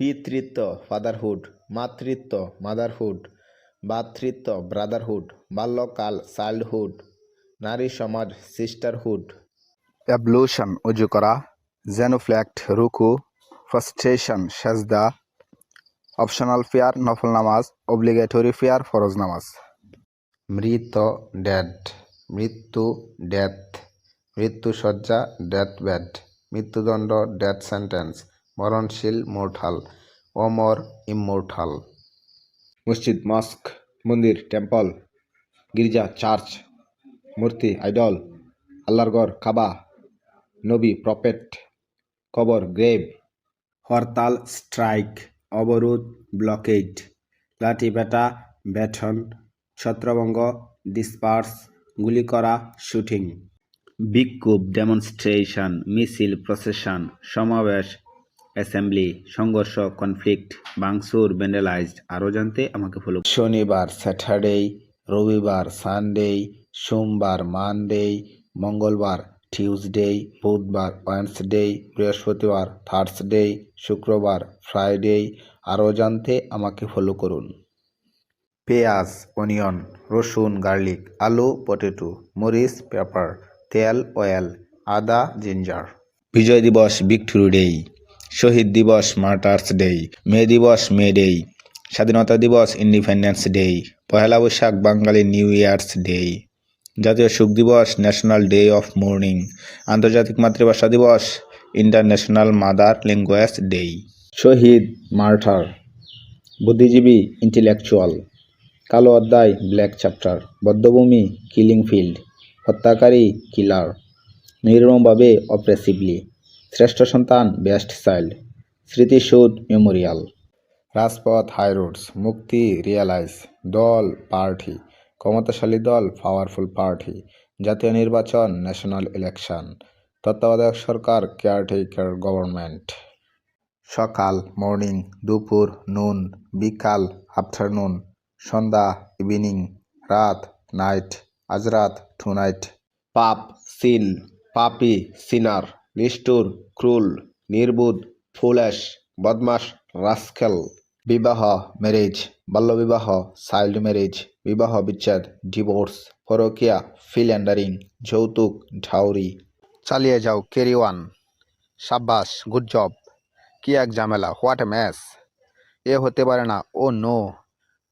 পিতৃত্ব fatherhood মাতৃত্ব motherhood ভ্রাতৃত্ব brotherhood বাল্যকাল চাইল্ডহুড নারী সমাজ সিস্টারহুড অ্যাবলুশন উজু করা জেনুফ্ল্যাক্ট রুকু ফার্স্টেশন সেজদা। অপশনাল ফেয়ার নফল নামাজ অব্লিগেটরি ফেয়ার ফরজ নামাজ। মৃত ড্যাড মৃত্যু ডেথ মৃত্যুসজ্জা ডেথ বেড মৃত্যুদণ্ড ডেথ সেন্টেন্স মরণশীল মোর্টাল অমর ইমোর্টাল মসজিদ মস্ক মন্দির টেম্পল গির্জা চার্চ মূর্তি আইডল আল্লাহর ঘর কাবা নবী প্রপেট কবর গ্রেভ। হরতাল স্ট্রাইক অবরোধ ব্লকেড লাঠি বেটা ব্যাটন ছত্রভঙ্গ ডিসপার্স গুলি করা শুটিং। বিক্ষোভ ডেমনস্ট্রেশন মিছিল প্রসেশন সমাবেশ অ্যাসেম্বলি সংঘর্ষ কনফ্লিক্ট বাংসুর ব্যান্ডেলাইজড আরও জানতে আমাকে ফলো শনিবার স্যাটারডে রবিবার সানডে সোমবার মানডে মঙ্গলবার টিউসডে বুধবার ওয়েন্সডে বৃহস্পতিবার থার্সডে শুক্রবার ফ্রাইডে আরও জানতে আমাকে ফলো করুন। পেঁয়াজ অনিয়ন রসুন গার্লিক আলু পটেটো মরিচ পেপার তেল অয়েল আদা জিঞ্জার। বিজয় দিবস ভিক্টোরি ডে। শহীদ দিবস মার্টার্স ডে মে দিবস মে ডে স্বাধীনতা দিবস independence day Pohela Boishakh Bangali new year's day জাতীয় শোক দিবস ন্যাশনাল ডে অফ মোর্নিং, আন্তর্জাতিক মাতৃভাষা দিবস ইন্টারন্যাশনাল মাদার ল্যাঙ্গুয়েজ ডে শহীদ মার্টার, বুদ্ধিজীবী, ইন্টেলেকচুয়াল, কালো অধ্যায়, ব্ল্যাক চ্যাপ্টার, বদ্ধভূমি, কিলিং ফিল্ড, হত্যাকারী, কিলার, নির্মমভাবে অপ্রেসিভলি শ্রেষ্ঠ সন্তান বেস্ট চাইল্ড স্মৃতিসৌধ মেমোরিয়াল রাজপথ হাইরোডস মুক্তি রিয়ালাইজ দল পার্টি ক্ষমতাশালী দল পাওয়ারফুল পার্টি জাতীয় নির্বাচন ন্যাশনাল ইলেকশন তত্ত্বাবধায়ক সরকার কেয়ারটেকার গভর্নমেন্ট সকাল মর্নিং দুপুর নুন বিকাল আফটারনুন সন্ধ্যা ইভিনিং রাত নাইট আজ রাত টু নাইট পাপ সিন পাপি সিনার নিষ্ঠুর, ক্রুল, নির্বুধ ফুলেশ বদমাস রাস্কেল বিবাহ ম্যারেজ বাল্যবিবাহ চাইল্ড ম্যারেজ বিবাহ বিচ্ছেদ ডিভোর্স পরকিয়া ফিল্যান্ডারিং যৌতুক ঢাউরি চালিয়ে যাও ক্যারি ওয়ান সাব্বাস গুড জব কি এক ঝামেলা হোয়াট এ এ হতে পারে না, ও নো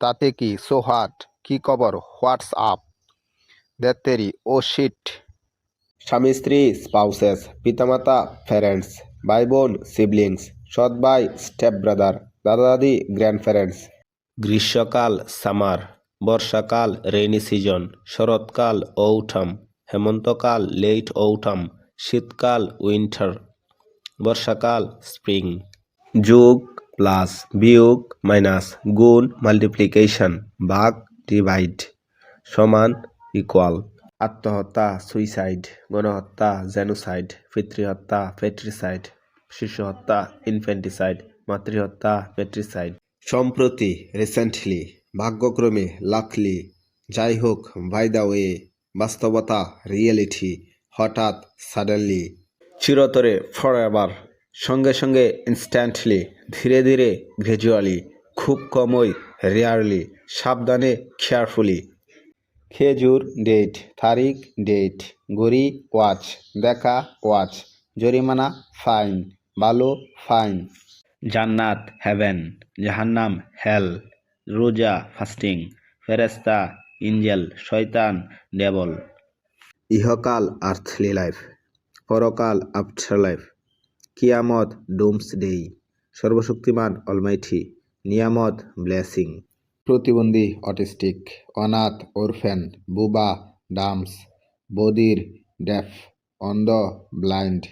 তাতে কি সো হোয়াট কি খবর হোয়াটস আপ দেতেরি ও শিট স্বামী স্ত্রী স্পাউসেস পিতামাতা প্যারেন্টস ভাই বোন সিবলিংস সৎ ভাই স্টেপ ব্রাদার দাদা দাদি গ্র্যান্ড প্যারেন্টস গ্রীষ্মকাল সামার বর্ষাকাল রেইনি সিজন শরৎকাল ঔটাম হেমন্তকাল লেট ঔটাম শীতকাল উইন্টার বর্ষাকাল স্প্রিং যোগ প্লাস বিয়োগ মাইনাস গুণ মাল্টিপ্লিকেশন ভাগ ডিভাইড সমান ইকুয়াল আত্মহত্যা, সুইসাইড, গণহত্যা, জেনোসাইড, পিতৃহত্যা, পেট্রিসাইড শিশু হত্যা ইনফেন্টিসাইড মাতৃহত্যা, পেট্রিসাইড। সম্প্রতি রিসেন্টলি, ভাগ্যক্রমে লাকলি যাই হোক বাই দ্য ওয়ে, বাস্তবতা, রিয়েলিটি, হঠাৎ, সাডেনলি, চিরতরে ফর এভার সঙ্গে সঙ্গে, ইনস্ট্যান্টলি, ধীরে ধীরে গ্র্যাজুয়ালি খুব কমই, রেয়ারলি, সাবধানে, কেয়ারফুলি খেজুর ডেট, তারিখ ডেট, গড়ি ওয়াচ দেখা ওয়াচ, জরিমানা ফাইন ভালো ফাইন। জান্নাত হেভেন, জাহান্নাম হেল, রোজা ফাস্টিং ফেরেস্তা ইঞ্জেল, শয়তান ডেবল। ইহকাল আর্থলি লাইফ, পরকাল আফটার লাইফ, কিয়ামত ডুমস ডেই, সর্বশক্তিমান অলমাইঠি, নিয়ামত ব্লেসিং। প্রতিবন্ধী অটিস্টিক অনাথ ওরফেন বুবা ডামস বদির ডেফ অন্ধ ব্লাইন্ড।